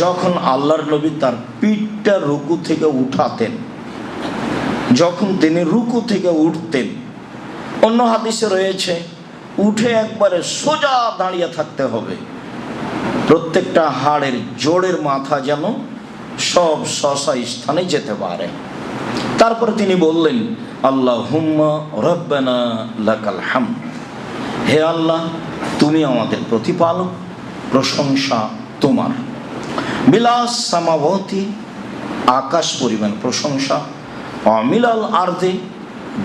যখন আল্লাহর নবী তার পিঠটা রুকু থেকে উঠাতেন, যখন তিনি রুকু থেকে উঠতেন, অন্য হাদিসে রয়েছে, উঠে একবারে সোজা দাঁড়িয়ে থাকতে হবে। প্রত্যেকটা হাড়ের জোড়ের মাথা যেন সব সসা স্থানে যেতে পারে। তারপরে তিনি বললেন আল্লাহ হুম্মা রব্বানা হাম হে আল্লাহ, তুমি আমাদের প্রতিপালক, প্রশংসা তোমার। বিলাস সামাবতী, আকাশ পরিমাণ প্রশংসা, অমিলাল আর্দে,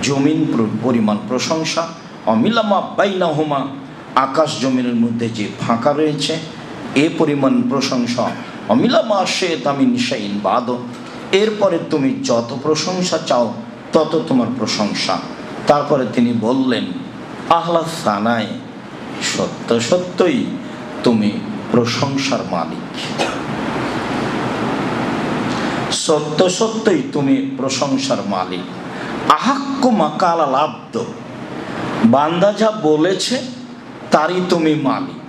জমিন পরিমাণ প্রশংসা, অমিলামা বাইনাহুমা, আকাশ জমিনের মধ্যে যে ফাঁকা রয়েছে, এ পরিমাণ প্রশংসা, অমিলামা সে তামিন শাইন বাদ। এরপরে তুমি যত প্রশংসা চাও, তত তোমার প্রশংসা। তারপরে তিনি বললেন আহ্লাদ সানায়, সত্য সত্যই তুমি প্রশংসার মালিক। সত্য সত্যই তুমি প্রশংসার মালিক। আহাক্কু মাকাল আব্দ বান্দা যা বলেছে, তারই তুমি মালিক।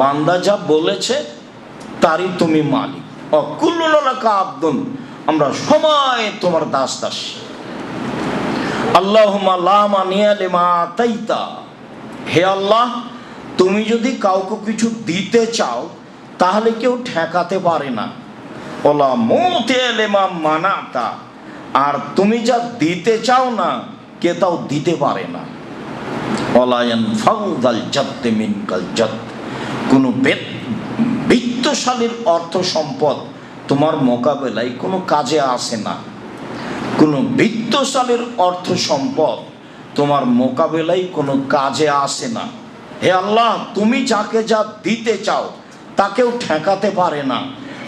বান্দা যা বলেছে, তারই তুমি মালিক। অকুল্লাকা আব্দুন। আমরা সময় তোমার দাস দাস আল্লাহ তাইতা হে আল্লাহ, তুমি যদি কাউকে কিছু দিতে চাও, তাহলে কেউ ঠেকাতে পারে না। ওলা মানাতা। আর তুমি যা দিতে চাও না, কে তাও দিতে পারে না। কোনো বিত্তশালীর অর্থ সম্পদ তোমার মোকাবেলায় কোনো কাজে আসে না। কোনো বিত্তশালীর অর্থ সম্পদ তোমার মোকাবেলায় কোনো কাজে আসে না। হে আল্লাহ, তুমি যাকে যা দিতে চাও, তাকেও ঠেকাতে পারে না।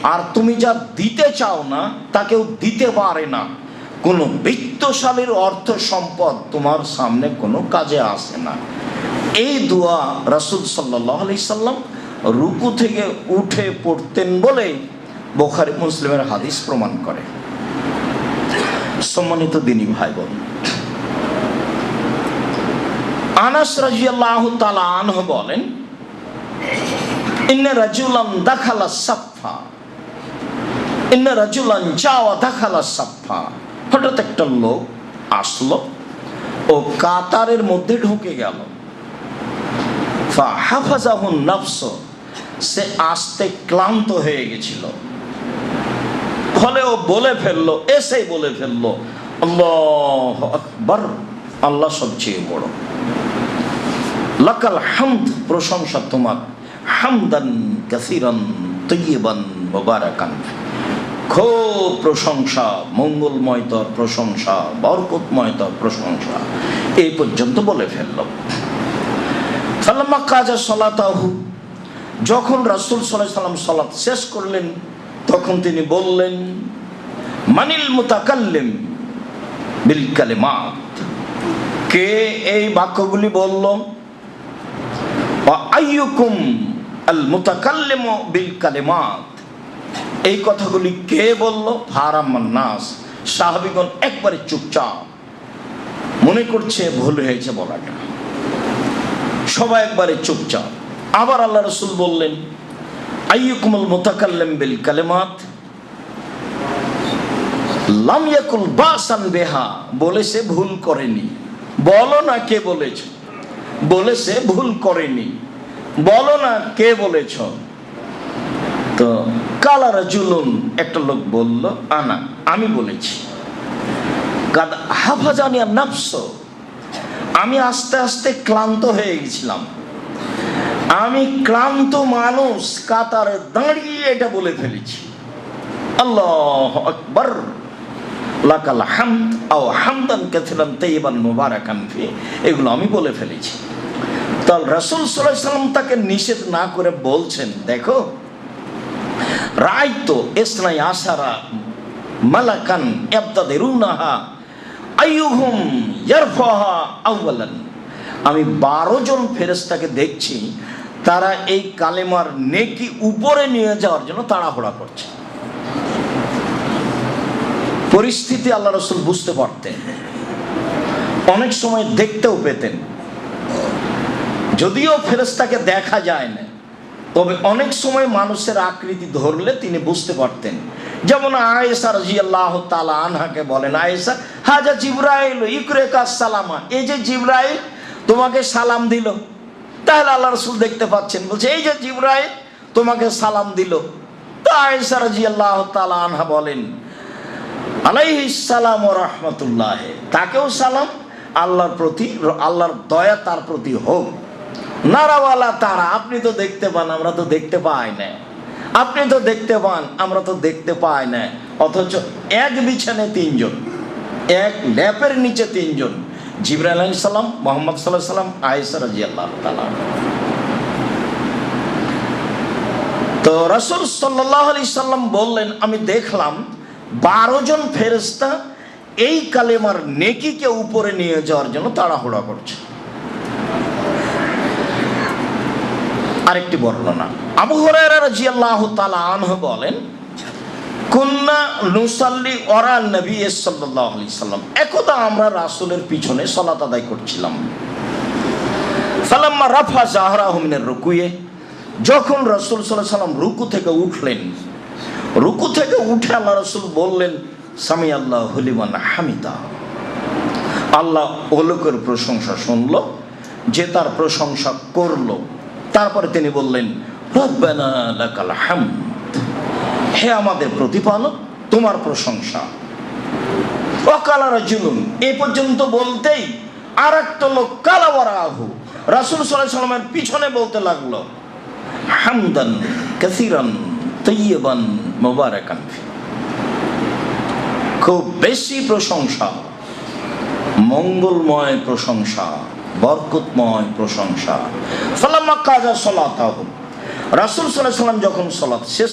আর তুমি যা দিতে চাও না তাকেও দিতে পারে না। কোনো বৃত্তশালীর অর্থ সম্পদ তোমার সামনে কোনো কাজে আসে না। এই দোয়া রাসুল সাল্লাহ আলি সাল্লাম রুকু থেকে উঠে পড়তেন বলে বোখারি মুসলিমের হাদিস প্রমাণ করে। সম্মানিত দিনী ভাই বোন আনাস রাজিয়াল্লাহ তালা আনহ বলেন, ইন্না রাজুলান দাখালা সাফা ইন্না রাজুলান যাওয়া দাখালা সাফা হঠাৎ একটা লোক আসলো ও কাতারের মধ্যে ঢুকে গেল। সে আসতে ক্লান্ত হয়ে গেছিল। ফলে ও বলে ফেলল, এসেই বলে ফেলল, আল্লাহ আকবর, আল্লাহ সবচেয়ে বড়। লাকাল হামদ, প্রশংসা তোমার। হামদান কাসিরান তৈবান মোবারাকান। খুব প্রশংসা, মঙ্গলময় তোর প্রশংসা, বরকতময় তোর প্রশংসা, এই পর্যন্ত বলে ফেলল। ফালাম্মা কাজা সলাতাহু, যখন রাসূল আলাইহি সাল্লাম সালাত শেষ করলেন, তখন তিনি বললেন, মানিল মুতাকাল্লিম বিল কালিমাত। কে এই বাক্যগুলি বলল? আইয়ুকুম আল মুতাকাল্লিম বিল কালিমাত। এই কথাগুলি কে বলল? ফারাম্মান নাস। সাহাবিগণ একবারে চুপচাপ। মনে করছে ভুল হয়েছে বলাটা। সবাই একবারে চুপচাপ। আবার আল্লাহ রসুল বললেন, আইয়ুকুমুল মুতাকাল্লিম বিল কালিমাত, লাম ইয়াকুল বাসান বেহা। বলেছে ভুল করেনি। বলো না কে বলেছ। বলেছে ভুল করেনি। বলো না কে বলেছ। তো কালারা জুলুন একটা লোক বলল, আনা, আমি বলেছি। কাদ আমি আস্তে আস্তে ক্লান্ত হয়ে গেছিলাম। আমি ক্লান্ত মানুষ, কাতারে দাঁড়িয়ে এটা বলে ফেলেছি। আল্লাহ আকবর। আও এগুলো আমি বলে ফেলেছি। তাহলে রাসূল সাল্লাম তাকে নিষেধ না করে বলছেন, দেখো রাইতো ইসনাই আসারা মালাকান ইয়াবতাদিরুনাহা আইয়ুহুম ইয়ারফাহা আউয়ালান আমি বারো জন ফেরেশতাকে দেখছি, তারা এই কালেমার নেকি উপরে নিয়ে যাওয়ার জন্য তাড়াহুড়া করছে। পরিস্থিতি আল্লাহ রসুল বুঝতে পারতেন। অনেক সময় দেখতেও পেতেন। যদিও ফেরেস্তাকে দেখা যায় না তবে অনেক সময় মানুষের আকৃতি ধরলে তিনি বুঝতে পারতেন। যেমন আয়েসা রাজি আল্লাহ তালা আনহাকে বলেন আয়েসা হাজা জিব্রাইল ইকরেকা সালামা। এই যে জিব্রাইল তোমাকে সালাম দিল। তাহলে আল্লাহ রসুল দেখতে পাচ্ছেন, বলছে, এই যে জিব্রাইল তোমাকে সালাম দিল। তা আয়েসা রাজি আল্লাহ তালা আনহা বলেন আলাইহিসালাম ও রহমতুল্লাহ। তাকেও সালাম, আল্লাহর প্রতি, আল্লাহর দয়া তার প্রতি হোক। নারাওয়ালা তারা, আপনি তো দেখতে পান, আমরা তো দেখতে পাই না। আপনি তো দেখতে পান, আমরা তো দেখতে পাই না। অথচ এক বিছানে তিনজন, এক ল্যাপের নিচে তিনজন, জিবরাইল আলাইহিস সালাম, মোহাম্মদ সাল্লাহ সাল্লাম আয়েসা রাজি আল্লাহ তালা তো রসুল সাল্লাহ আলি সাল্লাম বললেন, আমি দেখলাম বারো জন ফেরেস্তা এই কালেমার নেকিকে উপরে নিয়ে যাওয়ার জন্য তাড়াহুড়া করছে। আরেকটি বর্ণনা। আবু হরাইরা রাদিয়াল্লাহু তাআলা আনহু বলেন, কুন্না নুসাল্লি একদা আমরা রাসূলের পিছনে আদায় করছিলাম। রাফা যখন রাসূল রুকু থেকে উঠলেন, রুকু থেকে উঠে আল্লাহ রাসূল বললেন সামি আল্লাহ হলিমান হামিদা। আল্লাহ ওলকের প্রশংসা শুনল, যে তার প্রশংসা করল। তারপরে তিনি বললেন হে আমাদের প্রতিপালক, তোমার প্রশংসা। অকালারা জুলুন এ পর্যন্ত বলতেই আর একটা লোক কালাওয়ারা আহু রাসুল সাল্লামের পিছনে বলতে লাগল, হামদান কাসিরান মোবারকান খুব বেশি প্রশংসা, মঙ্গলময় প্রশংসা। বরকতময় প্রশংসা। ফালাম্মা কাজা সলাতাহ রাসূল সাল্লাহ সাল্লাম যখন সলাত শেষ